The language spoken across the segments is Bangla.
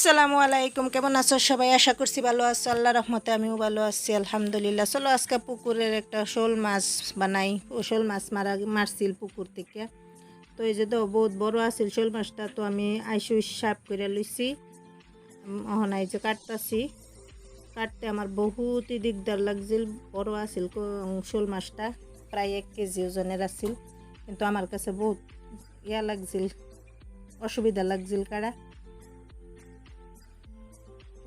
আসসালামু আলাইকুম, কেমন আছো সবাই? আশা করছি ভালো আছো। আল্লাহ রহমতে আমিও ভালো আছি, আলহামদুলিল্লাহ। চলো আজকে পুকুরের একটা শোল মাছ বানাই। শোল মাছ মারা মারছিল পুকুর থেকে। তো এই যে তো বহুত বড় আছিল শোল মাছটা, তো আমি আইসু সাপ করে লইছি। অহন এই যে কাটতাছি। কাটতে আমার বহুতই দিকদার লাগছিল, বড় আছিল শোল মাছটা। প্রায় এক কেজি ওজনের আছিল। কিন্তু আমার কাছে বহুত ইয়া লাগছিল, অসুবিধা লাগছিল কারা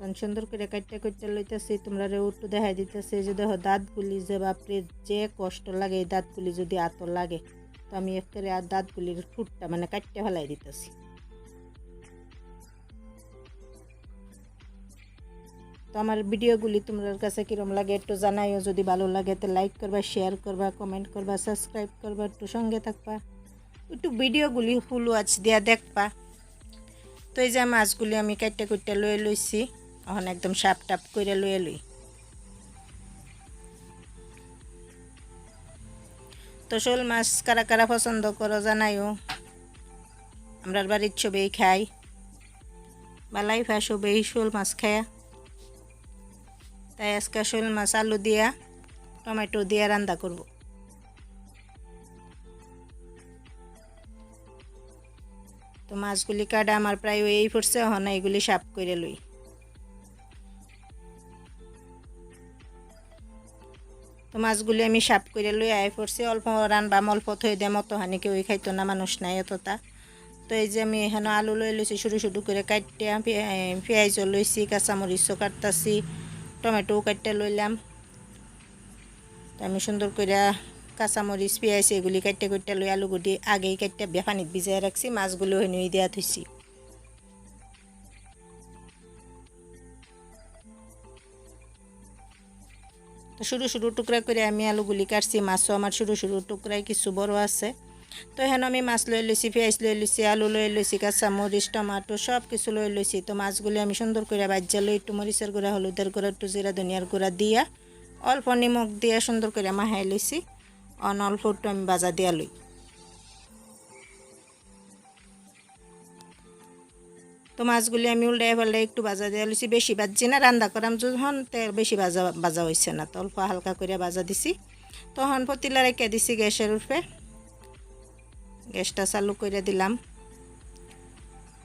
তখন সুন্দর করে কাটতে কাটতে লইতেছি, তোমরা একটু দেখাই দিতেছে যে দেখো দাঁতগুলি যে বাপরে যে কষ্ট লাগে, এই দাঁতগুলি যদি আত লাগে, তো আমি একেবারে আর দাঁতগুলির ফুটটা মানে কাটতে ফেলাই দিতেছি। তো আমার ভিডিওগুলি তোমার কাছে কীরকম লাগে একটু জানাইও, যদি ভালো লাগে তো লাইক করবা, শেয়ার করবা, কমেন্ট করবা, সাবস্ক্রাইব করবা, একটু সঙ্গে থাকবা, একটু ভিডিওগুলি ফুল ওয়াচ দিয়া দেখবা। তো এই যে মাছগুলি আমি কাটতে কুটতে লয়ে লইছি। এখন একদম সাপ টাপ করে লয়ে লই। তো শোল মাছ কারা কারা পছন্দ করো জানাইও। আমরার বাড়ির ছবেই খাই। বালাই ফা সবেই শোল মাছ খায়া। তাই আজকে শোল মাছ আলু দিয়া, টমেটো দিয়া রান্না করব। তো মাছগুলি কাটা আমার প্রায় এই পড়ছে হন এইগুলি সাপ করে লই। তো মাছগুলি আমি সাপ করে লই আই পড়ছি। অল্প রানবাম, অল্প থই দে মতো হানি কেউ খাইতো না, মানুষ নাই অতটা তো এই যে আমি এখানে আলু লই লইছি সরু সরু করে কাটতে পেঁয়াজও লইছি, কাঁচামরিচও কাটতাছি, টমেটোও কাটতে লইলাম। তো আমি সুন্দর করে কাঁচামরিচ, পেঁয়াজ এগুলি কাটতে কাটতে লই আলু গুটি আগেই কাটতে পানিত ভিজাই রাখছি, মাছগুলো হেনুই দিয়া থৈছি তো সরু সরু টুকরা করে আমি আলুগুলি কাটছি মাছও আমার সরু সরু টুকরাই কিছু বড় আছে। তো হেন আমি মাছ লই লইছি পেঁয়াজ লই লইছি আলু লই কাঁচা মরিচ, টমাটো সব কিছু লই লইছি তো মাছগুলি আমি সুন্দর করে বাজ্যা লই একটু মরিচের গুঁড়া, হলুদের গুঁড়া, একটু জিরা, ধনিয়ার গুঁড়া দিয়া, অল্প নিমখ দিয়া সুন্দর করে মাহাই লইছি অন অল্প একটু আমি বাজা দিয়া লই। তো মাছগুলি আমি উল্টাই ফেলে একটু ভাজা দিয়ে লইছি। বেশি ভাজছি না, রান্না করাম যখন বেশি ভাজা ভাজা হয়েছে না, তো অল্প হালকা করে ভাজা দিছি। তখন পতিলা রেখে দিছি গ্যাসের উপরে। গ্যাসটা চালু করে দিলাম।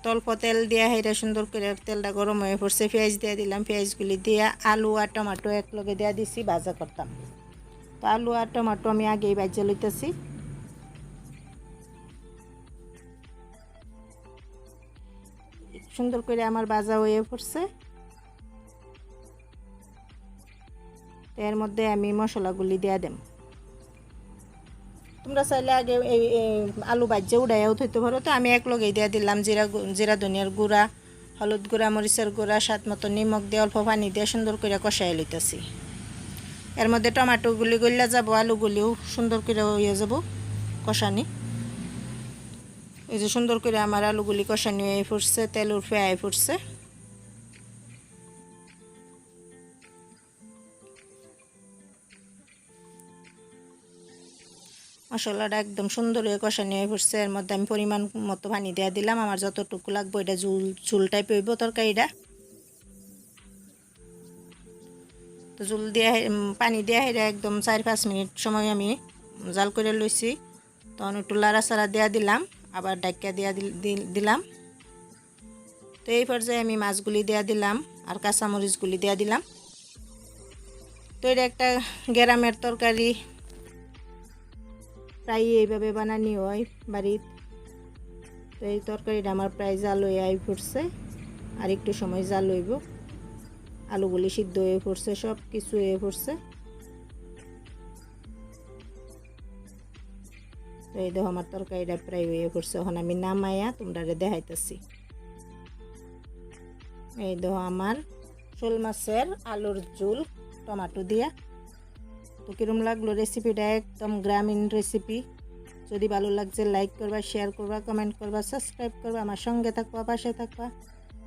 তল্প তেল দিয়া হেরা সুন্দর করে তেলটা গরম হয়ে পড়ছে, পেঁয়াজ দিয়ে দিলাম। পেঁয়াজগুলি দিয়া আলু আর টমাটো একলগে দিয়া দিছি, ভাজা করতাম। তো আলু আর টমাটো আমি আগেই ভাজা লইতেছি। সুন্দর করে আমার বাজা হয়ে পড়ছে। এর মধ্যে আমি মশলাগুলি দেওয়া দেব। তোমরা চাইলে আগে এই আলু বাজ্যে উড়াইয়াও থইতে পারো। তো আমি এক দিয়ে দিলাম জিরা জিরা ধনিয়ার গুঁড়া, হলুদ গুঁড়া, মরিচের গুঁড়া, স্বাদ মতো নিমখ দিয়ে অল্প পানি দিয়ে সুন্দর করে কষাই লইতেছি। এর মধ্যে টমাটোগুলি গলিয়া যাব, আলুগুলিও সুন্দর করে হয়ে যাব কষানি। এই যে সুন্দর করে আমার আলুগুলি কষানি হয়ে ফুটছে, তেল উঠে আয় ফুটছে। মশলাটা একদম সুন্দর হয়ে কষানি হয়ে ফুটছে, এর মধ্যে আমি পরিমাণ মতো পানি দেওয়া দিলাম। আমার যতটুকু লাগবে এটা ঝুল ঝুল টাইপ হইব তরকারিটা। তো জুল দিয়া পানি দিয়া হেরে একদম চার পাঁচ মিনিট সময় আমি জাল করে লইছি। তখন একটু লাড়া সাড়া দেওয়া দিলাম। আবার ডাক্কা দেওয়া দিলাম। তো এই পর্যায়ে আমি মাছগুলি দেওয়া দিলাম আর কাঁচামরিচগুলি দেওয়া দিলাম। তো এটা একটা গ্রামের তরকারি। প্রায় এইভাবে বানানি হয় বাড়ির। তো এই তরকারিটা আমার প্রায় জাল হয়ে আই ফুটছে। আর একটু সময় জাল হইব। আলুগুলি সিদ্ধ হয়ে পড়ছে সব কিছু হয়ে পড়ছে তো এই দেখো আমার তরকারিটা প্রায় হয়ে পড়ছে এখন আমি নামাইয়া তোমরা দেখাইতেছি। এই দেখো আমার শোল মাছের আলুর ঝুল, টমাটো দিয়া। তো কিরম লাগল রেসিপিটা একদম গ্রামীণ রেসিপি যদি ভালো লাগছে লাইক করবা শেয়ার করবা কমেন্ট করবা সাবস্ক্রাইব করবা, আমার সঙ্গে থাকবা, পাশে থাকবা।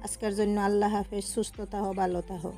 আজকের জন্য আল্লাহ হাফেজ, সুস্থ থাকো, ভালো থাকো।